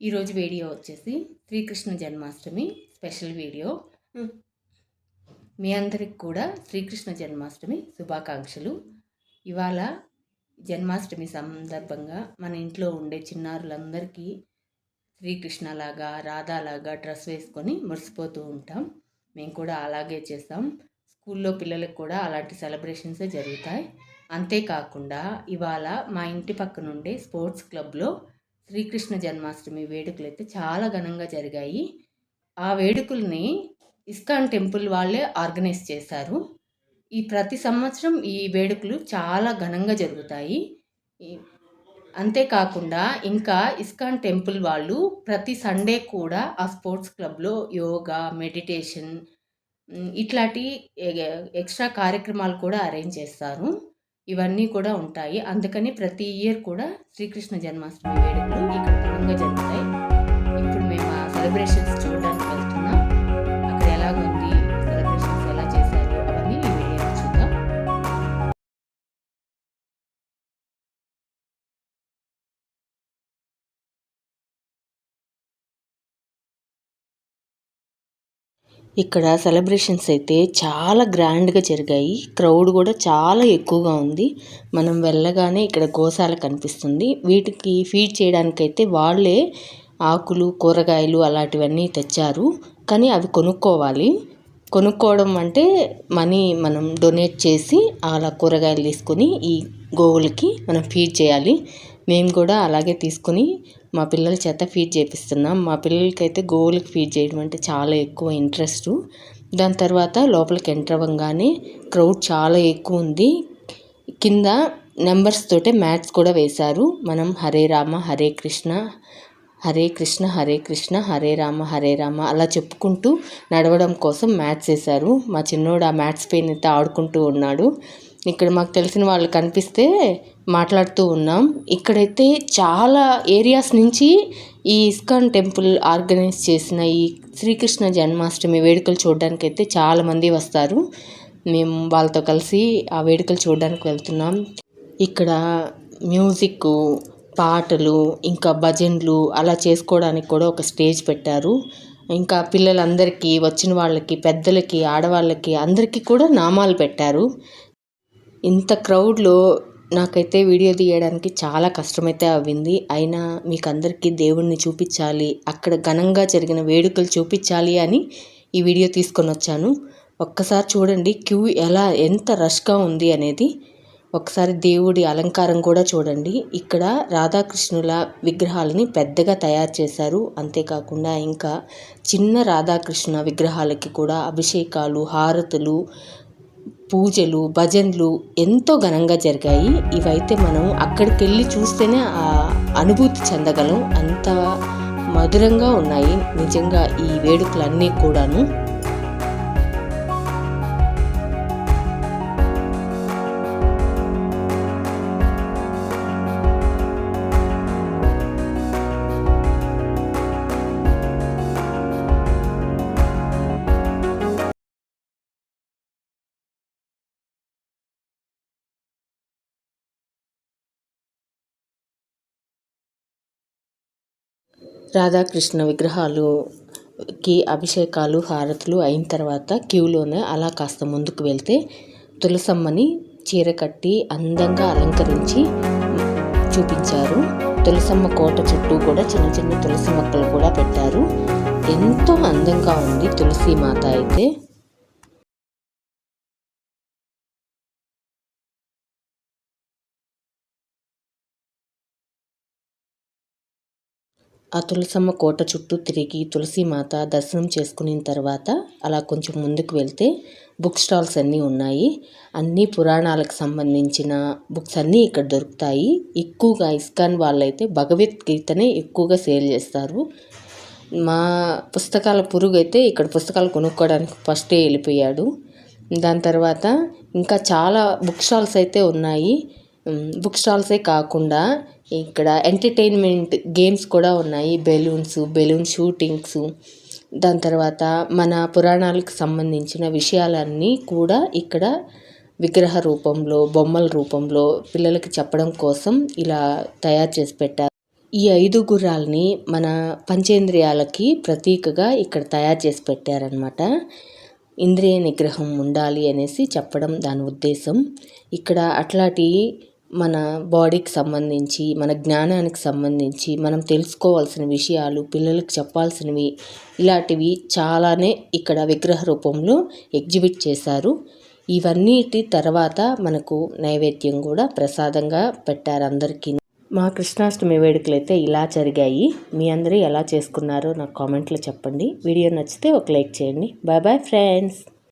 ఈరోజు వీడియో వచ్చేసి Srikrishna Janmashtami special video. మీ అందరికి కూడా శ్రీకృష్ణ జన్మాష్టమి శుభాకాంక్షలు. ఇవాళ జన్మాష్టమి సందర్భంగా మన ఇంట్లో ఉండే చిన్నారులందరికీ శ్రీకృష్ణలాగా రాధాలాగా డ్రెస్ వేసుకొని మురిసిపోతూ ఉంటాం. మేము కూడా అలాగే చేస్తాం. స్కూల్లో పిల్లలకు కూడా అలాంటి సెలబ్రేషన్సే జరుగుతాయి. అంతేకాకుండా ఇవాళ మా ఇంటి పక్క నుండి స్పోర్ట్స్ క్లబ్లో శ్రీకృష్ణ జన్మాష్టమి వేడుకలు అయితే చాలా ఘనంగా జరిగాయి. ఆ వేడుకల్ని ఇస్కాన్ టెంపుల్ వాళ్ళే ఆర్గనైజ్ చేశారు. ఈ ప్రతి సంవత్సరం ఈ వేడుకలు చాలా ఘనంగా జరుగుతాయి. అంతేకాకుండా ఇంకా ఇస్కాన్ టెంపుల్ వాళ్ళు ప్రతి సండే కూడా ఆ స్పోర్ట్స్ క్లబ్లో యోగా మెడిటేషన్ ఇట్లాంటి ఎక్స్ట్రా కార్యక్రమాలు కూడా అరేంజ్ చేస్తారు. ఇవన్నీ కూడా ఉంటాయి. అందుకని ప్రతి ఇయర్ కూడా శ్రీకృష్ణ జన్మాష్టమి వేడుకలు ఇక్కడ ఘనంగా జరుగుతాయి. ఇప్పుడు మేము ఆ సెలబ్రేషన్స్ ఇక్కడ సెలబ్రేషన్స్ అయితే చాలా గ్రాండ్గా జరిగాయి. క్రౌడ్ కూడా చాలా ఎక్కువగా ఉంది. మనం వెళ్ళగానే ఇక్కడ గోశాల కనిపిస్తుంది. వీటికి ఫీడ్ చేయడానికైతే వాళ్ళే ఆకులు కూరగాయలు అలాంటివన్నీ తెచ్చారు. కానీ అవి కొనుక్కోవాలి. కొనుక్కోవడం అంటే మనీ మనం డొనేట్ చేసి అలా కూరగాయలు తీసుకొని ఈ గోవులకి మనం ఫీడ్ చేయాలి. మేము కూడా అలాగే తీసుకుని మా పిల్లల చేత ఫీడ్ చేపిస్తున్నాం. మా పిల్లలకైతే గోవులకు ఫీడ్ చేయడం అంటే చాలా ఎక్కువ ఇంట్రెస్ట్ దాని తర్వాత లోపలికి ఎంటర్ అవ్వగానే క్రౌడ్ చాలా ఎక్కువ ఉంది. కింద నెంబర్స్ తోటే మ్యాట్స్ కూడా వేశారు. మనం హరే రామ హరే కృష్ణ హరే కృష్ణ హరే కృష్ణ హరే రామ హరే రామ అలా చెప్పుకుంటూ నడవడం కోసం మ్యాట్స్ వేశారు. మా చిన్నోడు ఆ మ్యాట్స్ పైన అయితే ఆడుకుంటూ ఉన్నాడు. ఇక్కడ మాకు తెలిసిన వాళ్ళు కనిపిస్తే మాట్లాడుతూ ఉన్నాం. ఇక్కడైతే చాలా ఏరియాస్ నుంచి ఈ ఇస్కాన్ టెంపుల్ ఆర్గనైజ్ చేసిన ఈ శ్రీకృష్ణ జన్మాష్టమి వేడుకలు చూడడానికి అయితే చాలామంది వస్తారు. మేము వాళ్ళతో కలిసి ఆ వేడుకలు చూడడానికి వెళ్తున్నాం. ఇక్కడ మ్యూజిక్ పాటలు ఇంకా భజన్లు అలా చేసుకోవడానికి కూడా ఒక స్టేజ్ పెట్టారు. ఇంకా పిల్లలందరికీ వచ్చిన వాళ్ళకి పెద్దలకి ఆడవాళ్ళకి అందరికీ కూడా నామాలు పెట్టారు. ఇంత క్రౌడ్లో నాకైతే వీడియో తీయడానికి చాలా కష్టమైతే అవ్వింది. అయినా మీకు అందరికీ దేవుణ్ణి చూపించాలి అక్కడ ఘనంగా జరిగిన వేడుకలు చూపించాలి అని ఈ వీడియో తీసుకొని వచ్చాను ఒక్కసారి చూడండి క్యూ ఎలా ఎంత రష్గా ఉంది అనేది. ఒకసారి దేవుడి అలంకారం కూడా చూడండి. ఇక్కడ రాధాకృష్ణుల విగ్రహాలని పెద్దగా తయారు చేశారు. అంతేకాకుండా ఇంకా చిన్న రాధాకృష్ణ విగ్రహాలకి కూడా అభిషేకాలు హారతులు పూజలు భజనలు ఎంతో ఘనంగా జరిగాయి. ఇవైతే మనం అక్కడికి వెళ్ళి చూస్తేనే ఆ అనుభూతి చెందగలం. అంత మధురంగా ఉన్నాయి నిజంగా ఈ వేడుకలన్నీ కూడాను. రాధాకృష్ణ విగ్రహాలుకి అభిషేకాలు హారతులు అయిన తర్వాత క్యూలోనే అలా కాస్త ముందుకు వెళ్తే తులసమ్మని చీర కట్టి అందంగా అలంకరించి చూపించారు. తులసమ్మ కోట చుట్టూ కూడా చిన్న చిన్న తులసి మొక్కలు కూడా పెట్టారు. ఎంతో అందంగా ఉంది తులసి మాత అయితే. ఆ తులసమ్మ కోట చుట్టూ తిరిగి తులసిమాత దర్శనం చేసుకున్న తర్వాత అలా కొంచెం ముందుకు వెళ్తే బుక్ స్టాల్స్ అన్నీ ఉన్నాయి. అన్ని పురాణాలకు సంబంధించిన బుక్స్ అన్నీ ఇక్కడ దొరుకుతాయి. ఎక్కువగా ఇస్కాన్ వాళ్ళైతే భగవద్గీతనే ఎక్కువగా సేల్ చేస్తారు. మా పుస్తకాల పురుగు అయితే ఇక్కడ పుస్తకాలు కొనుక్కోవడానికి ఫస్టే వెళ్ళిపోయాడు. దాని తర్వాత ఇంకా చాలా బుక్ స్టాల్స్ అయితే ఉన్నాయి. బుక్ స్టాల్సే కాకుండా ఇక్కడ ఎంటర్టైన్మెంట్ గేమ్స్ కూడా ఉన్నాయి. బెలూన్స్ బెలూన్ షూటింగ్స్ దాని తర్వాత మన పురాణాలకు సంబంధించిన విషయాలన్నీ కూడా ఇక్కడ విగ్రహ రూపంలో బొమ్మల రూపంలో పిల్లలకి చెప్పడం కోసం ఇలా తయారు చేసి పెట్టారు. ఈ ఐదు గుర్రాలని మన పంచేంద్రియాలకి ప్రతీకగా ఇక్కడ తయారు చేసి పెట్టారనమాట ఇంద్రియ నిగ్రహం ఉండాలి అనేసి చెప్పడం దాని ఉద్దేశం. ఇక్కడ అట్లాంటి మన బాడీకి సంబంధించి మన జ్ఞానానికి సంబంధించి మనం తెలుసుకోవాల్సిన విషయాలు పిల్లలకు చెప్పాల్సినవి ఇలాంటివి చాలానే ఇక్కడ విగ్రహ రూపంలో ఎగ్జిబిట్ చేశారు. ఇవన్నిటి తర్వాత మనకు నైవేద్యం కూడా ప్రసాదంగా పెట్టారు అందరికీ. మా కృష్ణాష్టమి వేడుకలు అయితే ఇలా జరిగాయి. మీ అందరూ ఎలా చేసుకున్నారో నాకు కామెంట్లో చెప్పండి. వీడియో నచ్చితే ఒక లైక్ చేయండి. Bye bye friends.